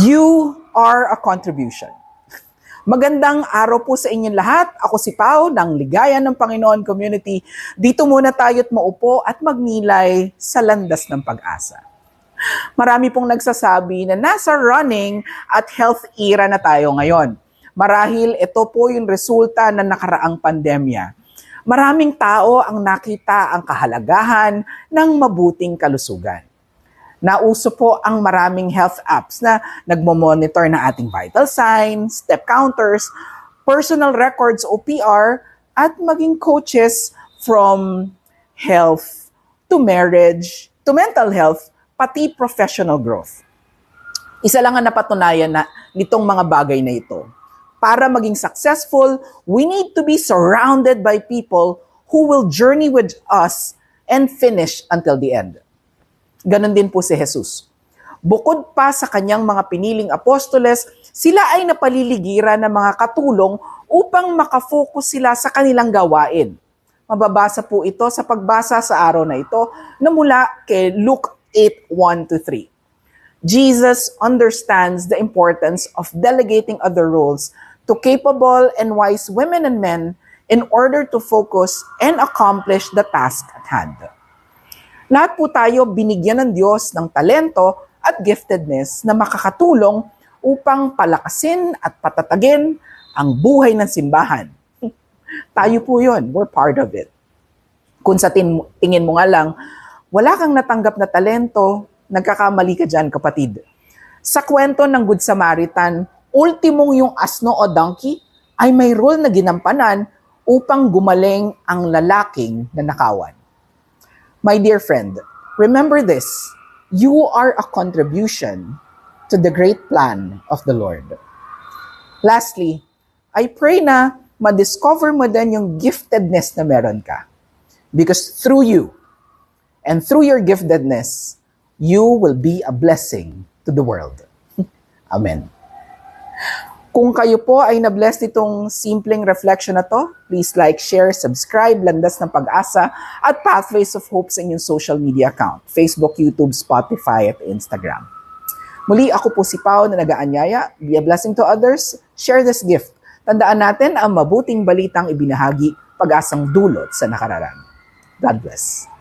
You are a contribution. Magandang araw po sa inyong lahat. Ako si Pau ng Ligaya ng Panginoon Community. Dito muna tayo't maupo at magnilay sa landas ng pag-asa. Marami pong nagsasabi na nasa running at health era na tayo ngayon. Marahil ito po yung resulta ng nakaraang pandemya. Maraming tao ang nakita ang kahalagahan ng mabuting kalusugan. Nauso po ang maraming health apps na nagmo-monitor na ating vital signs, step counters, personal records o PR, at maging coaches from health to marriage to mental health, pati professional growth. Isa lang ang napatunayan na nitong mga bagay na ito. Para maging successful, we need to be surrounded by people who will journey with us and finish until the end. Ganon din po si Jesus. Bukod pa sa kanyang mga piniling apostoles, sila ay napaliligiran ng mga katulong upang makafocus sila sa kanilang gawain. Mababasa po ito sa pagbasa sa araw na ito na mula kay Luke 8, 1-3. Jesus understands the importance of delegating other roles to capable and wise women and men in order to focus and accomplish the task at hand. Lahat po tayo binigyan ng Diyos ng talento at giftedness na makakatulong upang palakasin at patatagin ang buhay ng simbahan. tayo po yun. We're part of it. Kung sa tin- tingin mo nga lang, wala kang natanggap na talento, nagkakamali ka dyan, kapatid. Sa kwento ng Good Samaritan, ultimong yung asno o donkey ay may role na ginampanan upang gumaling ang lalaking na nakawan. My dear friend, remember this. You are a contribution to the great plan of the Lord. Lastly, I pray na ma-discover mo din yung giftedness na meron ka. Because through you and through your giftedness, you will be a blessing to the world. Amen. Kung kayo po ay na-bless nitong simpleng reflection na to, please like, share, subscribe, Landas ng Pag-asa at Pathways of Hope sa inyong social media account, Facebook, YouTube, Spotify at Instagram. Muli ako po si Pao na nagaanyaya. Be a blessing to others. Share this gift. Tandaan natin ang mabuting balitang ibinahagi pag-asang dulot sa nakararami. God bless.